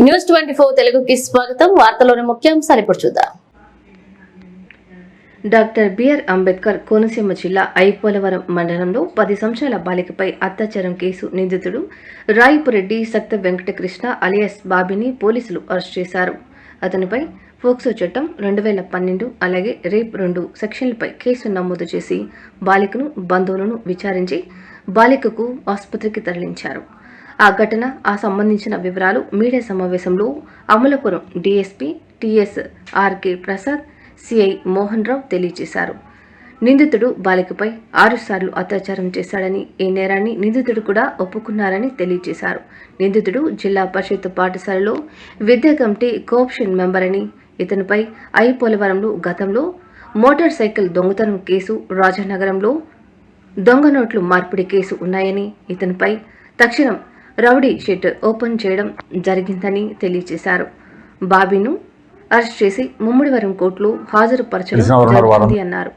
News twenty four తెలుగుకి స్వాగతం. వార్తలోని ముఖ్యాంశాలు ఇప్పుడు చూద్దాం. డాక్టర్ బిఆర్ అంబేద్కర్ కోనసీమ జిల్లా ఐపోలవరం మండలంలో పది సంవత్సరాల బాలికపై అత్యాచారం కేసు నిందితుడు రాయపురెడ్డి సక్త వెంకటకృష్ణ అలియాస్ బాబీని పోలీసులు అరెస్ట్ చేశారు. అతనిపై ఫోక్సో చట్టం రెండు వేల పన్నెండు అలాగే రేప్ రెండు సెక్షన్లపై కేసు నమోదు చేసి బాలికను బంధువులను విచారించి బాలికకు ఆసుపత్రికి తరలించారు. ఆ ఘటన ఆ సంబంధించిన వివరాలు మీడియా సమావేశంలో Amalapuram DSP TS RK Prasad CI Mohan Rao తెలియజేశారు. నిందితుడు బాలికపై ఆరుసార్లు అత్యాచారం చేశాడని ఈ నేరాన్ని నిందితుడు కూడా ఒప్పుకున్నారని తెలియజేశారు. నిందితుడు జిల్లా పరిషత్ పాఠశాలలో విద్యా కమిటీ కోఆప్షన్ మెంబర్ అని ఇతనిపై ఐ పోలవరంలో గతంలో మోటార్ సైకిల్ దొంగతనం కేసు రాజానగరంలో దొంగ నోట్లు మార్పిడి కేసు ఉన్నాయని ఇతనిపై తక్షణం రౌడీ షీట్ ఓపెన్ చేయడం జరిగిందని తెలియజేశారు. బాబీను అరెస్ట్ చేసి ముమ్మడివరం కోర్టులో హాజరుపరచడం జరిగింది అన్నారు.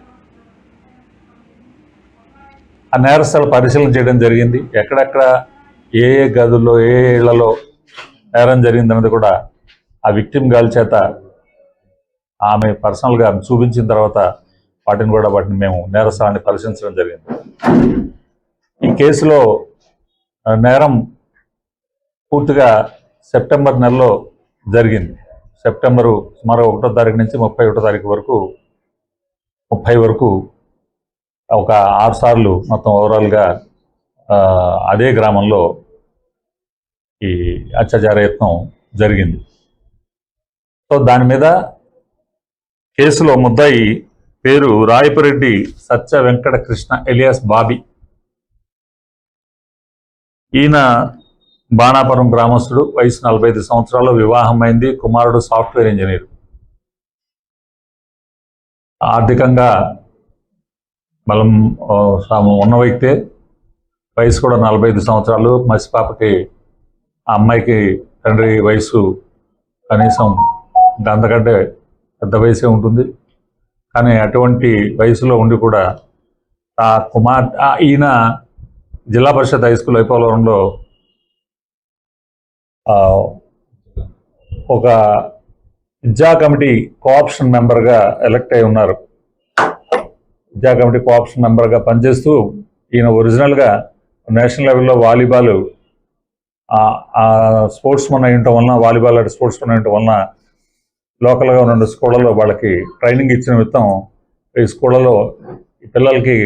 ఆ నేరస్థల పరిశీలన చేయడం జరిగింది. ఎక్కడెక్కడ ఏ ఏ గదుల్లో ఏ ఏ ఇళ్ళలో నేరం జరిగింది అన్నది కూడా ఆ విక్టిమ్ గర్ల్ చేత ఆమె పర్సనల్గా చూపించిన తర్వాత వాటిని కూడా వాటిని మేము నేరస్థలాన్ని పరిశీలించడం జరిగింది. ఈ కేసులో నేరం పూర్తిగా సెప్టెంబర్ నెలలో జరిగింది. సెప్టెంబరు సుమారు ఒకటో తారీఖు నుంచి ముప్పై ఒకటో తారీఖు వరకు ముప్పై వరకు ఒక ఆరు సార్లు మొత్తం ఓవరాల్గా అదే గ్రామంలో ఈ అత్యాచార యత్నం జరిగింది. సో దాని మీద కేసులో ముద్దాయి పేరు రాయపురెడ్డి సత్య వెంకట కృష్ణ ఎలియాస్ బాబీ. ఈయన బాణాపురం గ్రామస్తుడు వయసు నలభై ఐదు సంవత్సరాలు వివాహమైంది. కుమారుడు సాఫ్ట్వేర్ ఇంజనీర్. ఆర్థికంగా బలం ఉన్న వ్యక్తే. వయసు కూడా నలభై ఐదు సంవత్సరాలు. మసిపాపకి ఆ అమ్మాయికి తండ్రి వయసు కనీసం ఇంకా అంతకంటే పెద్ద వయసే ఉంటుంది. కానీ అటువంటి వయసులో ఉండి కూడా ఆ కుమార్ ఈయన జిల్లా పరిషత్ హై స్కూల్ అయిపోవడంలో ఒక విద్యా కమిటీ కోఆప్షన్ మెంబర్గా ఎలక్ట్ అయి ఉన్నారు. విద్యా కమిటీ కోఆప్షన్ మెంబర్గా పనిచేస్తూ ఈయన ఒరిజినల్గా నేషనల్ లెవెల్లో వాలీబాల్ స్పోర్ట్స్ మన్ అయ్యటం వలన వాలీబాల్ అంటే స్పోర్ట్స్ మన్ అయ్యటం వలన లోకల్గా ఉన్న స్కూళ్ళలో వాళ్ళకి ట్రైనింగ్ ఇచ్చిన విత్తం ఈ స్కూళ్ళలో పిల్లలకి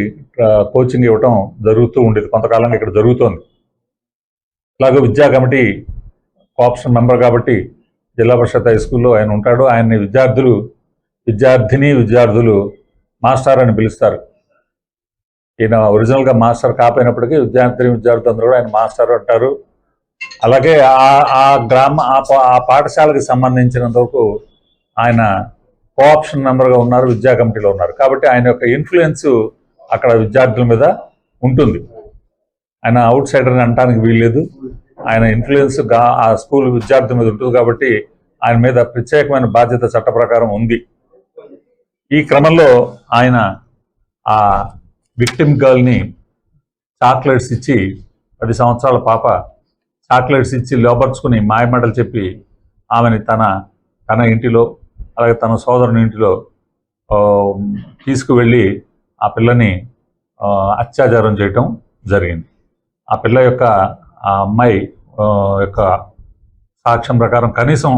కోచింగ్ ఇవ్వటం జరుగుతూ ఉండేది. కొంతకాలంగా ఇక్కడ జరుగుతోంది. అలాగే విద్యా కమిటీ ఆప్షన్ మెంబర్ కాబట్టి జిల్లా పరిషత్ హై స్కూల్లో ఆయన ఉంటాడు. ఆయన్ని విద్యార్థులు విద్యార్థిని విద్యార్థులు మాస్టర్ అని పిలుస్తారు. ఈయన ఒరిజినల్గా మాస్టర్ కాపోయినప్పటికీ విద్యార్థిని విద్యార్థులు అందరూ కూడా ఆయన మాస్టర్ అంటారు. అలాగే ఆ గ్రామ ఆ పాఠశాలకి ఆ పాఠశాలకు సంబంధించినంత వరకు ఆయన కోఆప్షన్ మెంబర్గా ఉన్నారు విద్యా కమిటీలో ఉన్నారు. కాబట్టి ఆయన యొక్క ఇన్ఫ్లుయెన్స్ అక్కడ విద్యార్థుల మీద ఉంటుంది. ఆయన అవుట్ సైడర్ అని అనడానికి వీల్లేదు. ఆయన ఇన్ఫ్లుయెన్స్ ఆ స్కూల్ విద్యార్థి మీద ఉంటుంది కాబట్టి ఆయన మీద ప్రత్యేకమైన బాధ్యత చట్ట ప్రకారం ఉంది. ఈ క్రమంలో ఆయన ఆ విక్టిమ్ గర్ల్ని చాక్లెట్స్ ఇచ్చి పది సంవత్సరాల పాప చాక్లెట్స్ ఇచ్చి లోపరుచుకుని మాయమాటలు చెప్పి ఆమెని తన తన ఇంటిలో అలాగే తన సోదరుని ఇంటిలో తీసుకువెళ్ళి ఆ పిల్లని అత్యాచారం చేయటం జరిగింది. ఆ పిల్ల యొక్క ఆ అమ్మాయి యొక్క సాక్ష్యం ప్రకారం కనీసం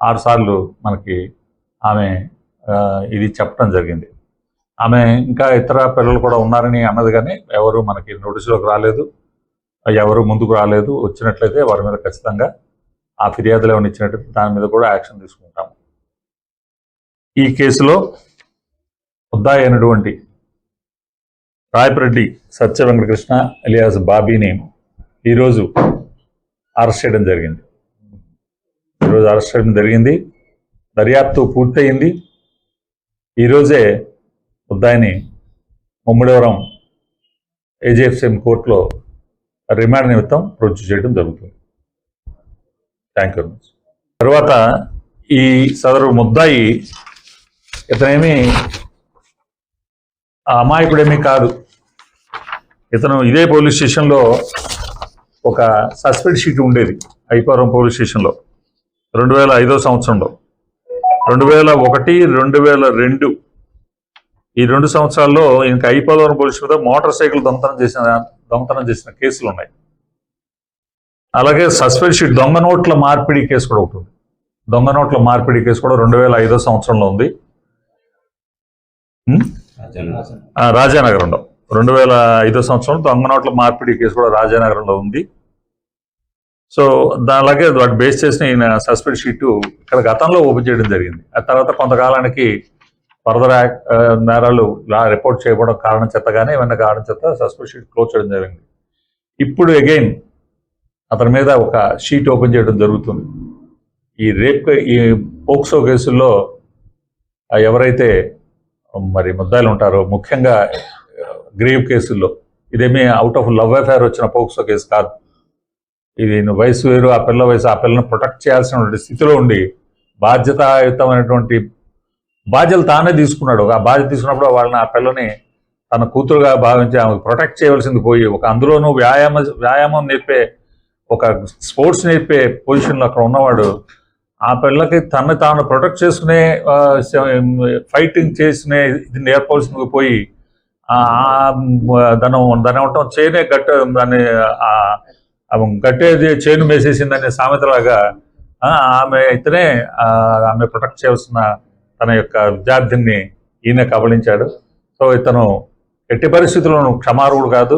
ఆరుసార్లు మనకి ఆమె ఇది చెప్పడం జరిగింది. ఆమె ఇంకా ఇతర పిల్లలు కూడా ఉన్నారని అన్నది కానీ ఎవరు మనకి నోటీసులోకి రాలేదు. ఎవరు ముందుకు రాలేదు. వచ్చినట్లయితే వారి మీద ఖచ్చితంగా ఆ ఫిర్యాదులు ఏమైనా ఇచ్చినట్లయితే దాని మీద కూడా యాక్షన్ తీసుకుంటాం. ఈ కేసులో ముద్దాయి అయినటువంటి రాయపరెడ్డి సత్య వెంకటకృష్ణ అలియాస్ బాబీని ఈరోజు అరెస్ట్ చేయడం జరిగింది. ఈరోజు అరెస్ట్ చేయడం జరిగింది. దర్యాప్తు పూర్తయింది. ఈరోజే ముద్దాయిని ముమ్మడివరం ఏజీఎఫ్సిఎం కోర్టులో రిమాండ్ నిమిత్తం ప్రొడ్యూస్ చేయడం జరుగుతుంది. థ్యాంక్ యూ తర్వాత ఈ సదరు ముద్దాయి ఇతనేమి ఆ అమాయకుడేమీ కాదు. ఇతను ఇదే పోలీస్ స్టేషన్లో ఒక సస్పెండ్ షీట్ ఉండేది ఐపురం పోలీస్ స్టేషన్లో. రెండు వేల ఐదో సంవత్సరంలో. రెండు వేల ఒకటి రెండు వేల రెండు ఈ రెండు సంవత్సరాల్లో ఇంకా ఐపోలవరం పోలీసు మీద మోటార్ సైకిల్ దొంగతనం చేసిన దొంగతనం చేసిన కేసులు ఉన్నాయి. అలాగే సస్పెండ్ షీట్ దొంగ నోట్ల మార్పిడి కేసు కూడా ఒకటి ఉంది. దొంగ నోట్ల మార్పిడి కేసు కూడా రెండు వేల ఐదో సంవత్సరంలో ఉంది రాజానగరంలో. రెండు వేల ఐదో సంవత్సరం దొంగనోట్ల మార్పిడి కేసు కూడా రాజానగరంలో ఉంది. సో దా- అలాగే వాటి బేస్ చేసిన ఈయన సస్పెండ్ షీటు ఇక్కడ గతంలో ఓపెన్ చేయడం జరిగింది. ఆ తర్వాత కొంతకాలానికి ఫర్దర్ నేరాలు లా- రిపోర్ట్ చేయబడడం కారణం చెత్తగానే ఏమైనా కారణం చెత్త సస్పెండ్ షీట్ క్లోజ్ చేయడం జరిగింది. ఇప్పుడు అగైన్ అతని మీద ఒక షీట్ ఓపెన్ చేయడం జరుగుతుంది. ఈ రేప్ ఈ పోక్సో కేసుల్లో ఎవరైతే మరి ముద్దాయిలు ఉంటారో ముఖ్యంగా గ్రేవ్ కేసుల్లో. ఇదేమీ అవుట్ ఆఫ్ లవ్ అఫైర్ వచ్చిన పోక్సో కేసు కాదు. ఇది వయసు వేరు ఆ పిల్ల వయసు ఆ పిల్లని ప్రొటెక్ట్ చేయాల్సినటువంటి స్థితిలో ఉండి బాధ్యతాయుతమైనటువంటి బాధ్యతలు తానే తీసుకున్నాడు. ఆ బాధ్యత తీసుకున్నప్పుడు వాళ్ళని ఆ పిల్లని తన కూతురుగా భావించి ఆమె ప్రొటెక్ట్ చేయవలసింది పోయి ఒక అందులోనూ వ్యాయామ వ్యాయామం నేర్పే ఒక స్పోర్ట్స్ నేర్పే పొజిషన్లో అక్కడ ఉన్నవాడు ఆ పిల్లకి తను తాను ప్రొటెక్ట్ చేసుకునే ఫైటింగ్ చేసుకునే ఇది నేర్పవలసింది పోయి ఆ దాని అవటం చేనే గట్ట దాన్ని గట్టేది చేను మేసేసిందనే సామెతలాగా ఆమె అయితేనే ఆమె ప్రొటెక్ట్ చేయాల్సిన తన యొక్క విద్యార్థిని ఈయన కబలించాడు సో ఇతను ఎట్టి పరిస్థితుల్లోనూ క్షమారుడు కాదు.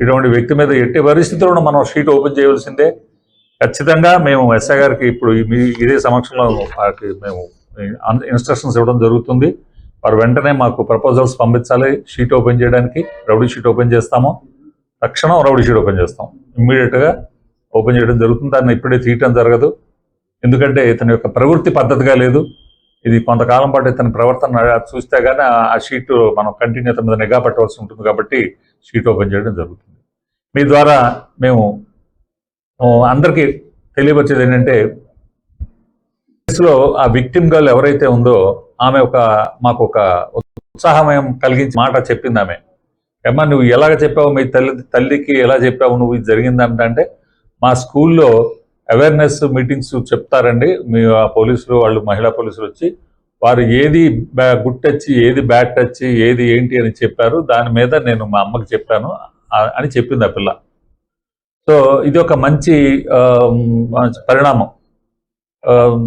ఇటువంటి వ్యక్తి మీద ఎట్టి పరిస్థితుల్లోనూ మనం షీట్ ఓపెన్ చేయవలసిందే. ఖచ్చితంగా మేము ఎస్ఐ గారికి ఇప్పుడు మీ ఇదే సమక్షంలో వారికి మేము ఇన్స్ట్రక్షన్స్ ఇవ్వడం జరుగుతుంది. వారు వెంటనే మాకు ప్రపోజల్స్ పంపించాలి. షీట్ ఓపెన్ చేయడానికి రౌడీ షీట్ ఓపెన్ చేస్తాము. తక్షణం రౌడీ షీట్ ఓపెన్ చేస్తాం. ఇమ్మీడియట్గా ఓపెన్ చేయడం జరుగుతుంది. దాన్ని ఇప్పుడే తీయటం జరగదు. ఎందుకంటే ఇతని యొక్క ప్రవృత్తి పద్ధతిగా లేదు. ఇది కొంతకాలం పాటు ఇతని ప్రవర్తన చూస్తే కానీ ఆ షీట్ మనం కంటిన్యూ మీద నిఘా పెట్టవలసి ఉంటుంది కాబట్టి షీట్ ఓపెన్ చేయడం జరుగుతుంది. మీ ద్వారా మేము అందరికీ తెలియవచ్చేది ఏంటంటే కేసులో ఆ విక్టిమ్ గర్ల్ ఎవరైతే ఉందో ఆమె ఒక మాకు ఒక ఉత్సాహమయం కలిగించి మాట చెప్పింది ఆమె. ఏమ్మా నువ్వు ఎలాగ చెప్పావు? మీ తల్లి తల్లికి ఎలా చెప్పావు? నువ్వు ఇది జరిగిందంటే మా స్కూల్లో అవేర్నెస్ మీటింగ్స్ చెప్తారండి. మీ ఆ పోలీసులు వాళ్ళు మహిళా పోలీసులు వచ్చి వారు ఏది బ్యా- గుడ్ టచ్ ఏది బ్యాడ్ టచ్ ఏది ఏంటి అని చెప్పారు. దాని మీద నేను మా అమ్మకి చెప్పాను అని చెప్పింది ఆ పిల్ల. సో ఇది ఒక మంచి పరిణామం.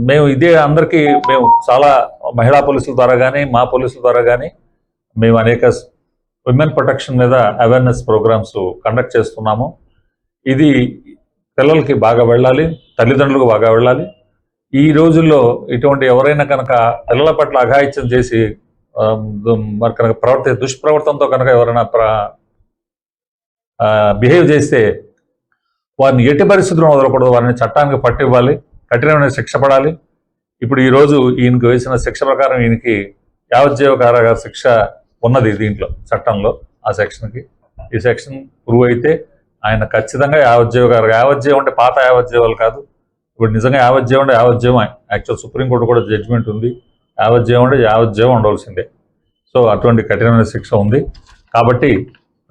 మేము ఇదే అందరికీ మేము చాలా మహిళా పోలీసుల ద్వారా కానీ మా పోలీసుల ద్వారా కానీ మేము అనేక విమెన్ ప్రొటెక్షన్ మీద అవేర్నెస్ ప్రోగ్రామ్స్ కండక్ట్ చేస్తున్నాము. ఇది పిల్లలకి బాగా వెళ్ళాలి తల్లిదండ్రులకు బాగా వెళ్ళాలి. ఈ రోజుల్లో ఇటువంటి ఎవరైనా కనుక పిల్లల పట్ల అఘాయిత్యం చేసి మరి కనుక ప్రవర్తి దుష్ప్రవర్తనతో కనుక ఎవరైనా బిహేవ్ చేస్తే వారిని ఎట్టి పరిస్థితుల్లో వదలకూడదు వారిని చట్టానికి పట్టివ్వాలి. కఠినమైన శిక్ష పడాలి. ఇప్పుడు ఈరోజు ఈయనకు వేసిన శిక్ష ప్రకారం ఈయనకి యావజ్జీవ కారాగార శిక్ష ఉన్నది దీంట్లో చట్టంలో ఆ సెక్షన్కి. ఈ సెక్షన్ ప్రూవ్ అయితే ఆయన ఖచ్చితంగా యావజ్జీవ కార యావజ్జీవం అంటే పాత యావజ్జీవాలు కాదు. ఇప్పుడు నిజంగా యావజ్జీవం అంటే యావజ్జీవం యాక్చువల్ సుప్రీంకోర్టు కూడా జడ్జిమెంట్ ఉంది. యావజ్జీవం అంటే యావజ్జీవం ఉండవలసిందే సో అటువంటి కఠినమైన శిక్ష ఉంది. కాబట్టి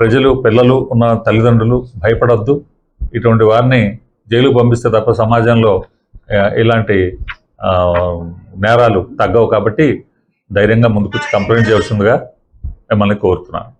ప్రజలు పిల్లలు ఉన్న తల్లిదండ్రులు భయపడద్దు. ఇటువంటి వారిని జైలు పంపిస్తే తప్ప సమాజంలో ఇలాంటి నేరాలు తగ్గవు కాబట్టి ధైర్యంగా ముందుకు కంప్లైంట్ చేయాల్సిందిగా మిమ్మల్ని కోరుతున్నాను.